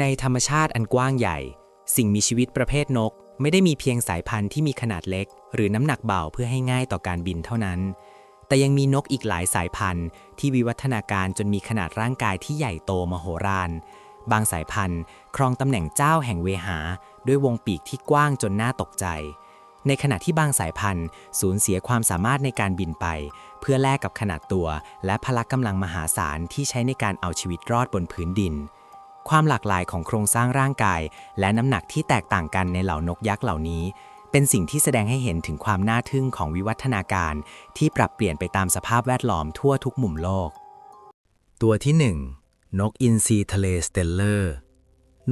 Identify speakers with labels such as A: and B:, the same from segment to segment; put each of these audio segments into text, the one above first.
A: ในธรรมชาติอันกว้างใหญ่ สิ่งมีชีวิตประเภทนก ไม่ได้มีเพียงสายพันธุ์ที่มีขนาดเล็ก หรือน้ำหนักเบาเพื่อให้ง่ายต่อการบินเท่านั้น แต่ยังมีนกอีกหลายสายพันธุ์ที่วิวัฒนาการจนมีขนาดร่างกายที่ใหญ่โตมโหฬารบางสายพันธุ์ ครองตำแหน่งเจ้าแห่งเวหา ด้วยวงปีกที่กว้างจนน่าตกใจ ในขณะที่บางสายพันธุ์ สูญเสียความสามารถในการบินไป เพื่อแลกกับขนาดตัว และพละกำลังมหาศาลที่ใช้ในการเอาชีวิตรอดบนพื้นดิน ความหลากหลายของโครงสร้างร่างกาย และน้ำหนักที่แตกต่างกันในเหล่านกยักษ์เหล่านี้ เป็นสิ่งที่แสดงให้เห็นถึงความน่าทึ่งของวิวัฒนาการ ที่ปรับเปลี่ยนไปตามสภาพแวดล้อมทั่วทุกมุมโลก
B: ตัวที่ 1 นกอินทรีทะเลสเตลเลอร์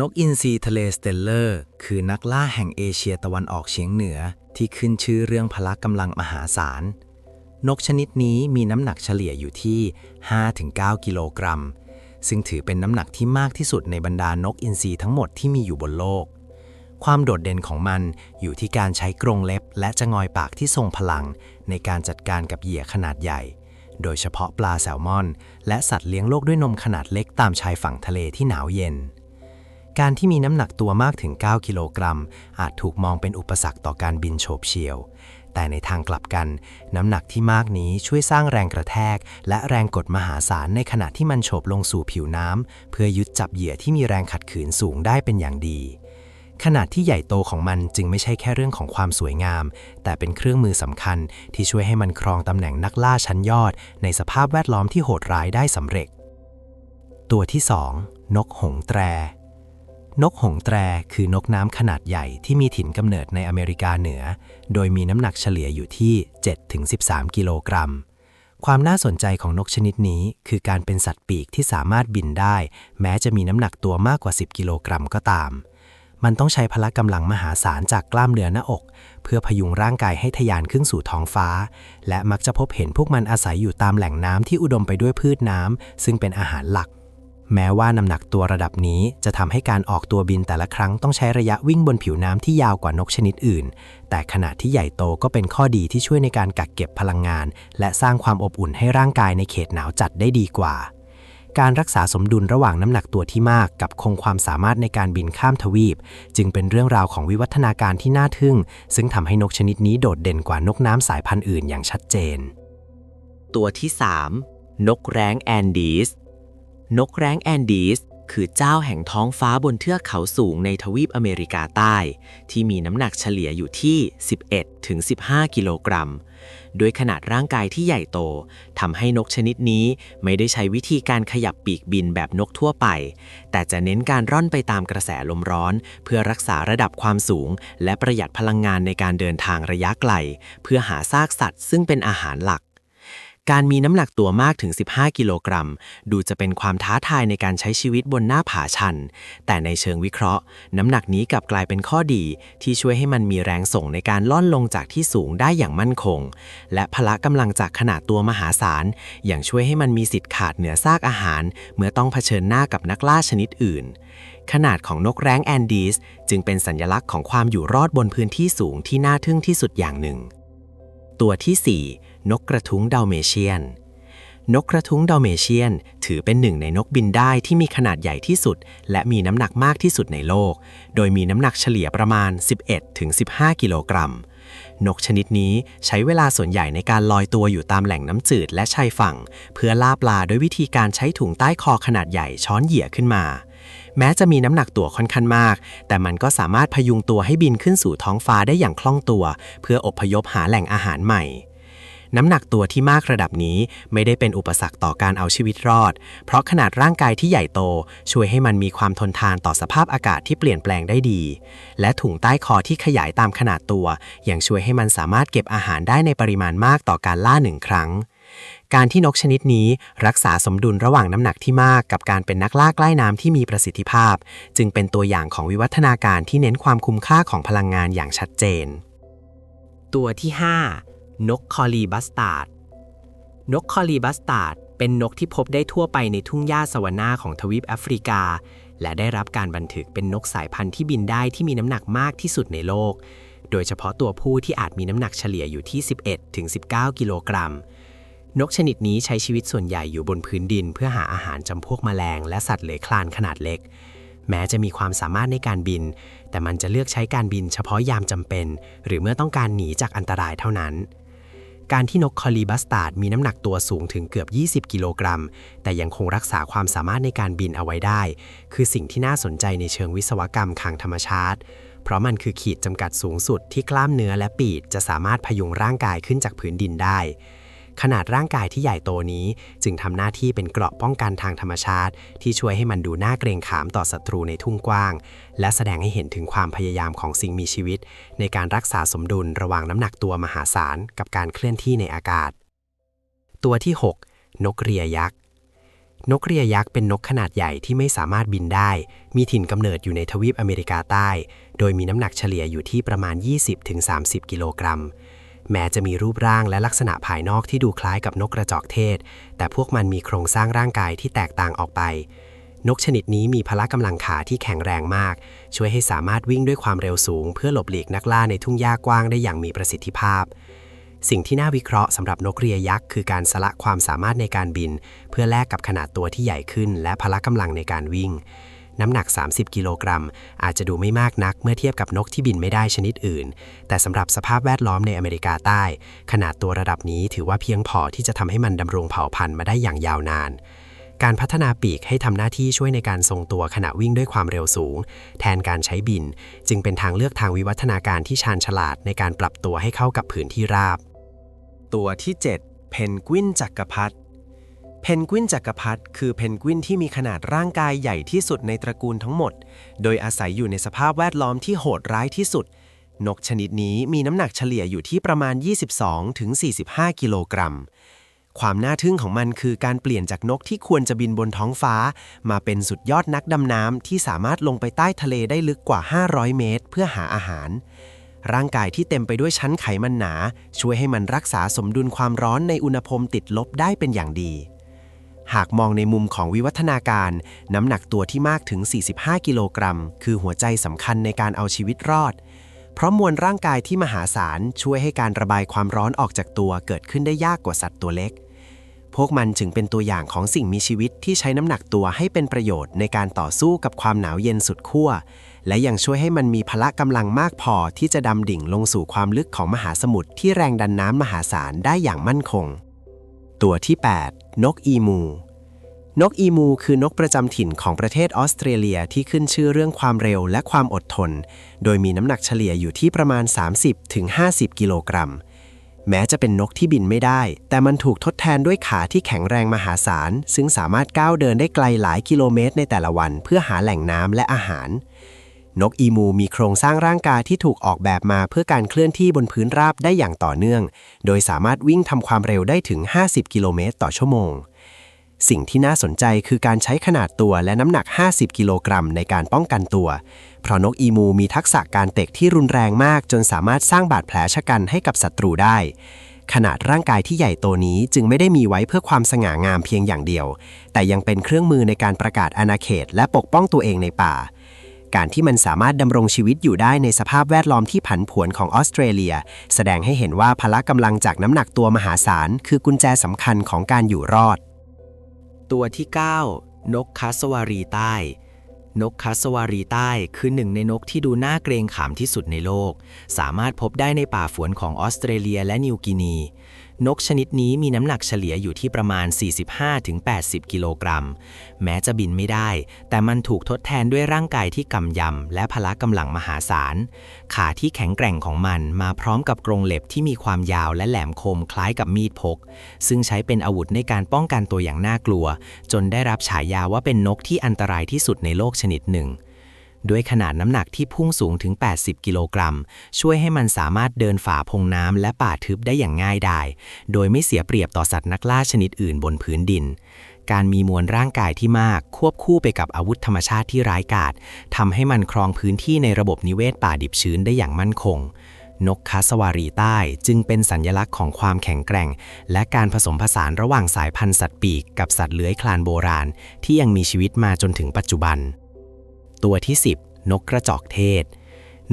B: นกอินทรีทะเลสเตลเลอร์ คือนักล่าแห่งเอเชียตะวันออกเฉียงเหนือที่ขึ้นชื่อเรื่องพละกำลังมหาศาลนกชนิดนี้มีน้ำหนักเฉลี่ยอยู่ที่ 5-9 กิโลกรัม ซึ่งถือเป็นน้ำหนักที่มากที่สุดในบรรดานกอินทรีทั้งหมดที่มีอยู่บนโลก ความโดดเด่นของมันอยู่ที่การใช้กรงเล็บ และจะงอยปากที่ทรงพลัง ในการจัดการกับเหยื่อขนาดใหญ่ โดยเฉพาะปลาแซลมอน และสัตว์เลี้ยงโลกด้วยนมขนาดเล็กตามชายฝั่งทะเลที่หนาวเย็น การที่มีน้ำหนักตัวมากถึง 9 กิโลกรัม อาจถูกมองเป็นอุปสรรคต่อการบินโฉบเฉี่ยว แต่ในทางกลับกัน น้ำหนักที่มากนี้ช่วยสร้างแรงกระแทก และแรงกดมหาศาลในขณะที่มันโฉบลงสู่ผิวน้ำเพื่อยึดจับเหยื่อที่มีแรงขัดขืนสูงได้เป็นอย่างดีขนาดที่ใหญ่โตของมันจึงไม่ใช่แค่เรื่องของความสวยงาม แต่เป็นเครื่องมือสำคัญที่ช่วยให้มันครองตำแหน่งนักล่าชั้นยอด ในสภาพแวดล้อมที่โหดร้ายได้สำเร็จ ตัวที่ 2 นกหงส์แตร นกหงแตรคือนกน้ำขนาดใหญ่ที่มีถิ่นกำเนิดในอเมริกาเหนือ โดยมีน้ำหนักเฉลี่ยอยู่ที่ 7-13 กิโลกรัม ความน่าสนใจของนกชนิดนี้ คือการเป็นสัตว์ปีกที่สามารถบินได้ แม้จะมีน้ำหนักตัวมากกว่า 10 กิโลกรัมก็ตาม มันต้องใช้พละกำลังมหาศาลจากกล้ามเนื้อหน้าอก เพื่อพยุงร่างกายให้ทะยานขึ้นสู่ท้องฟ้า และมักจะพบเห็นพวกมันอาศัยอยู่ตามแหล่งน้ำที่อุดมไปด้วยพืชน้ำซึ่งเป็นอาหารหลัก แม้ว่าน้ำหนักตัวระดับนี้จะทำให้การออกตัวบินแต่ละครั้งต้องใช้ระยะวิ่งบนผิวน้ำที่ยาวกว่านกชนิดอื่น แต่ขนาดที่ใหญ่โตก็เป็นข้อดีที่ช่วยในการกักเก็บพลังงาน และสร้างความอบอุ่นให้ร่างกายในเขตหนาวจัดได้ดีกว่า การรักษาสมดุลระหว่างน้ำหนักตัวที่มากกับคงความสามารถในการบินข้ามทวีป จึงเป็นเรื่องราวของวิวัฒนาการที่น่าทึ่ง ซึ่งทำให้นกชนิดนี้โดดเด่นกว่านกน้ำสายพันธุ์อื่นอย่างชัดเจน
A: ตัวที่ 3 นกแร้งแอนดีส นกแร้งแอนดีสคือเจ้าแห่งท้องฟ้าบนเทือกเขาสูงในทวีปอเมริกาใต้ ที่มีน้ำหนักเฉลี่ยอยู่ที่ 11-15 กิโลกรัมโดยขนาดร่างกายที่ใหญ่โตทำให้นกชนิดนี้ไม่ได้ใช้วิธีการขยับปีกบินแบบนกทั่วไป แต่จะเน้นการร่อนไปตามกระแสลมร้อน เพื่อรักษาระดับความสูง และประหยัดพลังงานในการเดินทางระยะไกล เพื่อหาซากสัตว์ซึ่งเป็นอาหารหลัก การมีน้ำหนักตัวมากถึง 15 กิโลกรัม ดูจะเป็นความท้าทายในการใช้ชีวิตบนหน้าผาชัน แต่ในเชิงวิเคราะห์ น้ำหนักนี้กลับกลายเป็นข้อดี ที่ช่วยให้มันมีแรงส่งในการล่อนลงจากที่สูงได้อย่างมั่นคง และพละกำลังจากขนาดตัวมหาศาลอย่างช่วยให้มันมีสิทธิ์ขาดเหนือซากอาหาร เมื่อต้องเผชิญหน้ากับนักล่าชนิดอื่น ขนาดของนกแร้งแอนดีสจึงเป็นสัญลักษณ์ของความอยู่รอดบนพื้นที่สูงที่น่าทึ่งที่สุดอย่างหนึ่งตัวที่4 นกกระทุ้งดาวเมเชียน นกกระทุ้งดาวเมเชียน ถือเป็นหนึ่งในนกบินได้ที่มีขนาดใหญ่ที่สุด และมีน้ำหนักมากที่สุดในโลก โดยมีน้ำหนักเฉลี่ยประมาณ 11-15 กิโลกรัมนกชนิดนี้ใช้เวลาส่วนใหญ่ในการลอยตัวอยู่ตามแหล่งน้ำจืดและชายฝั่ง เพื่อล่าปลาด้วยวิธีการใช้ถุงใต้คอขนาดใหญ่ช้อนเหยื่อขึ้นมา แม้จะมีน้ำหนักตัวค่อนข้างมาก แต่มันก็สามารถพยุงตัวให้บินขึ้นสู่ท้องฟ้าได้อย่างคล่องตัว เพื่ออพยพหาแหล่งอาหารใหม่ น้ำหนักตัวที่มากระดับนี้ไม่ได้เป็นอุปสรรคต่อการเอาชีวิตรอด เพราะขนาดร่างกายที่ใหญ่โต ช่วยให้มันมีความทนทานต่อสภาพอากาศที่เปลี่ยนแปลงได้ดี และถุงใต้คอที่ขยายตามขนาดตัว ยังช่วยให้มันสามารถเก็บอาหารได้ในปริมาณมากต่อการล่าหนึ่งครั้งการที่นกชนิดนี้รักษาสมดุลระหว่างน้ำหนักที่มากกับการเป็นนักล่าใกล้น้ำที่มีประสิทธิภาพ จึงเป็นตัวอย่างของวิวัฒนาการที่เน้นความคุ้มค่าของพลังงานอย่างชัดเจน ตัวที่ 5 นกคอลีบัสตาร์ด นกคอลีบัสตาร์ด เป็นนกที่พบได้ทั่วไปในทุ่งหญ้าสวานาของทวีปแอฟริกา และได้รับการบันทึกเป็นนกสายพันธุ์ที่บินได้ที่มีน้ำหนักมากที่สุดในโลก โดยเฉพาะตัวผู้ที่อาจมีน้ำหนักเฉลี่ยอยู่ที่ 11-19 กิโลกรัม นกชนิดนี้ใช้ชีวิตส่วนใหญ่อยู่บนพื้นดิน เพื่อหาอาหารจำพวกแมลง และสัตว์เลื้อยคลานขนาดเล็ก
C: แม้จะมีความสามารถในการบิน แต่มันจะเลือกใช้การบินเฉพาะยามจำเป็น หรือเมื่อต้องการหนีจากอันตรายเท่านั้น การที่นกคอลีบัสตาร์ดมีน้ำหนักตัวสูงถึงเกือบ 20 กิโลกรัม แต่ยังคงรักษาความสามารถในการบินเอาไว้ได้ คือสิ่งที่น่าสนใจในเชิงวิศวกรรมทางธรรมชาติ เพราะมันคือขีดจำกัดสูงสุดที่กล้ามเนื้อและปีกจะสามารถพยุงร่างกายขึ้นจากพื้นดินได้ ขนาดร่างกายที่ใหญ่โตนี้ จึงทำหน้าที่เป็นเกราะป้องกันทางธรรมชาติ ที่ช่วยให้มันดูน่าเกรงขามต่อศัตรูในทุ่งกว้าง และแสดงให้เห็นถึงความพยายามของสิ่งมีชีวิต ในการรักษาสมดุลระหว่างน้ำหนักตัวมหาศาลกับการเคลื่อนที่ในอากาศ ตัวที่ 6 นกเรียยักษ์นกเรียยักษ์เป็นนกขนาดใหญ่ที่ไม่สามารถบินได้ มีถิ่นกำเนิดอยู่ในทวีปอเมริกาใต้ โดยมีน้ำหนักเฉลี่ยอยู่ที่ประมาณ 20-30 กิโลกรัม แม้จะมีรูปร่างและลักษณะภายนอกที่ดูคล้ายกับนกกระจอกเทศ แต่พวกมันมีโครงสร้างร่างกายที่แตกต่างออกไป นกชนิดนี้มีพละกำลังขาที่แข็งแรงมาก ช่วยให้สามารถวิ่งด้วยความเร็วสูง เพื่อหลบหลีกนักล่าในทุ่งหญ้ากว้างได้อย่างมีประสิทธิภาพ สิ่งที่น่าวิเคราะห์สำหรับนกเรียยักษ์คือการสละความสามารถในการบิน เพื่อแลกกับขนาดตัวที่ใหญ่ขึ้น และพละกำลังในการวิ่ง น้ำหนัก 30 กิโลกรัม อาจจะดูไม่มากนักเมื่อเทียบกับนกที่บินไม่ได้ชนิดอื่น แต่สำหรับสภาพแวดล้อมในอเมริกาใต้ ขนาดตัวระดับนี้ถือว่าเพียงพอที่จะทำให้มันดำรงเผ่าพันธุ์มาได้อย่างยาวนานการพัฒนาปีกให้ทำหน้าที่ช่วยในการทรงตัวขณะวิ่งด้วยความเร็วสูง แทนการใช้บิน จึงเป็นทางเลือกทางวิวัฒนาการที่ชาญฉลาดในการปรับตัวให้เข้ากับผืนที่ราบ
A: ตัวที่ 7 เพนกวินจักรพรรดิ เพนกวินจักรพรรดิคือเพนกวินที่มีขนาดร่างกายใหญ่ที่สุดในตระกูลทั้งหมด โดยอาศัยอยู่ในสภาพแวดล้อมที่โหดร้ายที่สุด นกชนิดนี้มีน้ำหนักเฉลี่ยอยู่ที่ประมาณ 22-45 กิโลกรัม ความน่าทึ่งของมันคือการเปลี่ยนจากนกที่ควรจะบินบนท้องฟ้า มาเป็นสุดยอดนักดำน้ำที่สามารถลงไปใต้ทะเลได้ลึกกว่า 500 เมตร เพื่อหาอาหารร่างกายที่เต็มไปด้วยชั้นไขมันหนา ช่วยให้มันรักษาสมดุลความร้อนในอุณหภูมิติดลบได้เป็นอย่างดี หากมองในมุมของวิวัฒนาการ น้ำหนักตัวที่มากถึง 45 กิโลกรัม คือหัวใจสำคัญในการเอาชีวิตรอด เพราะมวลร่างกายที่มหาศาลช่วยให้การระบายความร้อนออกจากตัวเกิดขึ้นได้ยากกว่าสัตว์ตัวเล็ก พวกมันจึงเป็นตัวอย่างของสิ่งมีชีวิตที่ใช้น้ำหนักตัวให้เป็นประโยชน์ในการต่อสู้กับความหนาวเย็นสุดขั้ว และยังช่วยให้มันมีพละกำลังมากพอที่จะดำดิ่งลงสู่ความลึกของมหาสมุทรที่แรงดันน้ำมหาศาลได้อย่างมั่นคง ตัวที่ 8 นกอีมู นกอีมู คือนกประจำถิ่นของประเทศออสเตรเลียที่ขึ้นชื่อเรื่องความเร็วและความอดทน โดยมีน้ำหนักเฉลี่ยอยู่ที่ประมาณ 30-50 กิโลกรัม แม้จะเป็นนกที่บินไม่ได้ แต่มันถูกทดแทนด้วยขาที่แข็งแรงมหาศาล ซึ่งสามารถก้าวเดินได้ไกลหลายกิโลเมตรในแต่ละวัน เพื่อหาแหล่งน้ำและอาหาร นกอีมูมีโครงสร้างร่างกายที่ถูกออกแบบมาเพื่อการเคลื่อนที่บนพื้นราบได้อย่างต่อเนื่อง โดยสามารถวิ่งทำความเร็วได้ถึง 50 กิโลเมตรต่อชั่วโมง สิ่งที่น่าสนใจคือการใช้ขนาดตัวและน้ำหนัก 50 กิโลกรัมในการป้องกันตัว เพราะนกอีมูมีทักษะการเตะที่รุนแรงมาก จนสามารถสร้างบาดแผลชะกันให้กับศัตรูได้ ขนาดร่างกายที่ใหญ่โตนี้จึงไม่ได้มีไว้เพื่อความสง่างามเพียงอย่างเดียว แต่ยังเป็นเครื่องมือในการประกาศอาณาเขตและปกป้องตัวเองในป่า การที่มันสามารถดำรงชีวิตอยู่ได้ในสภาพแวดล้อมที่ผันผวนของออสเตรเลีย แสดงให้เห็นว่าพละกำลังจากน้ำหนักตัวมหาศาล คือกุญแจสำคัญของการอยู่รอด
C: ตัวที่ 9 นกคัสวารีใต้ นกคัสวารีใต้คือหนึ่งในนกที่ดูน่าเกรงขามที่สุดในโลก สามารถพบได้ในป่าฝนของออสเตรเลียและนิวกินี นกชนิดนี้มีน้ำหนักเฉลี่ยอยู่ที่ประมาณ 45-80 กิโลกรัม แม้จะบินไม่ได้ แต่มันถูกทดแทนด้วยร่างกายที่กำยำ และพละกำลังมหาศาล ขาที่แข็งแกร่งของมันมาพร้อมกับกรงเหล็บที่มีความยาวและแหลมคมคล้ายกับมีดพก ซึ่งใช้เป็นอาวุธในการป้องกันตัวอย่างน่ากลัว จนได้รับฉายาว่าเป็นนกที่อันตรายที่สุดในโลกชนิดหนึ่ง ด้วยขนาดน้ำหนักที่พุ่งสูงถึง 80 กิโลกรัม ช่วยให้มันสามารถเดินฝ่าพงน้ำและป่าทึบได้อย่างง่ายดาย โดยไม่เสียเปรียบต่อสัตว์นักล่าชนิดอื่นบนพื้นดิน การมีมวลร่างกายที่มาก ควบคู่ไปกับอาวุธธรรมชาติที่ร้ายกาจทำให้มันครองพื้นที่ในระบบนิเวศป่าดิบชื้นได้อย่างมั่นคงนกคาสวารีใต้จึงเป็นสัญลักษณ์ของความแข็งแกร่ง และการผสมผสานระหว่างสายพันธุ์สัตว์ปีกกับสัตว์เลื้อยคลานโบราณ ที่ยังมีชีวิตมาจนถึงปัจจุบัน ตัวที่ 10 นกกระจอกเทศ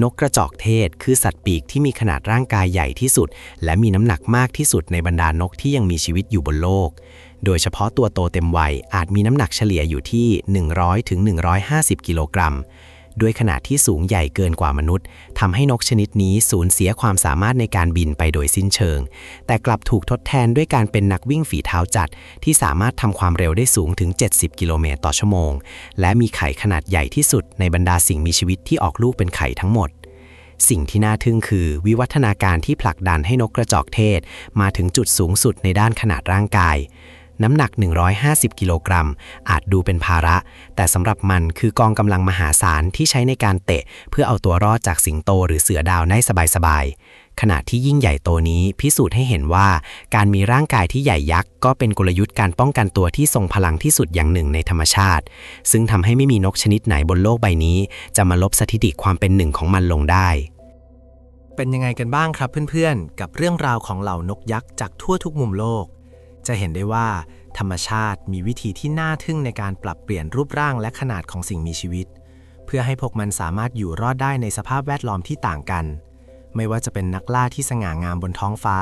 C: นกกระจอกเทศคือสัตว์ปีกที่มีขนาดร่างกายใหญ่ที่สุด และมีน้ำหนักมากที่สุดในบรรดานกที่ยังมีชีวิตอยู่บนโลก โดยเฉพาะตัวโตเต็มวัยอาจมีน้ำหนักเฉลี่ยอยู่ที่ 100ถึง150 กิโลกรัม ด้วยขนาดที่สูงใหญ่เกินกว่ามนุษย์ทำให้นกชนิดนี้สูญเสียความสามารถในการบินไปโดยสิ้นเชิง แต่กลับถูกทดแทนด้วยการเป็นนักวิ่งฝีเท้าจัด ที่สามารถทำความเร็วได้สูงถึง 70 กิโลเมตรต่อชั่วโมง และมีไข่ขนาดใหญ่ที่สุดในบรรดาสิ่งมีชีวิตที่ออกลูกเป็นไข่ทั้งหมดสิ่งที่น่าทึ่งคือ วิวัฒนาการที่ผลักดันให้นกกระจอกเทศ มาถึงจุดสูงสุดในด้านขนาดร่างกาย น้ำหนัก 150 กิโลกรัม อาจดูเป็นภาระ แต่สำหรับมันคือกองกำลังมหาศาลที่ใช้ในการเตะ เพื่อเอาตัวรอดจากสิงโตหรือเสือดาวได้สบายๆขณะที่ยิ่งใหญ่โตนี้พิสูจน์ให้เห็นว่า การมีร่างกายที่ใหญ่ยักษ์ ก็เป็นกลยุทธ์การป้องกันตัวที่ทรงพลังที่สุดอย่างหนึ่งในธรรมชาติ ซึ่งทำให้ไม่มีนกชนิดไหนบนโลกใบนี้ จะมาลบสถิติความเป็นหนึ่งของมันลงได้
B: เป็นยังไงกันบ้างครับเพื่อนๆ กับเรื่องราวของเหล่านกยักษ์จากทั่วทุกมุมโลก จะเห็นได้ว่า ธรรมชาติมีวิธีที่น่าทึ่งในการปรับเปลี่ยนรูปร่างและขนาดของสิ่งมีชีวิต เพื่อให้พวกมันสามารถอยู่รอดได้ในสภาพแวดล้อมที่ต่างกัน ไม่ว่าจะเป็นนักล่าที่สง่างามบนท้องฟ้า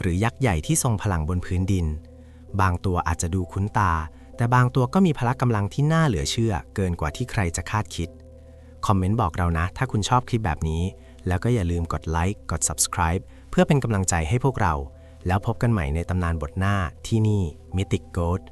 B: หรือยักษ์ใหญ่ที่ทรงพลังบนพื้นดิน บางตัวอาจจะดูคุ้นตา แต่บางตัวก็มีพละกำลังที่น่าเหลือเชื่อ เกินกว่าที่ใครจะคาดคิดคอมเมนต์บอกเรานะ ถ้าคุณชอบคลิปแบบนี้ แล้วก็อย่าลืมกดไลค์กด subscribe เพื่อเป็นกำลังใจให้พวกเรา แล้วพบกันใหม่ในตำนานบทหน้าที่นี่ Mythic Goat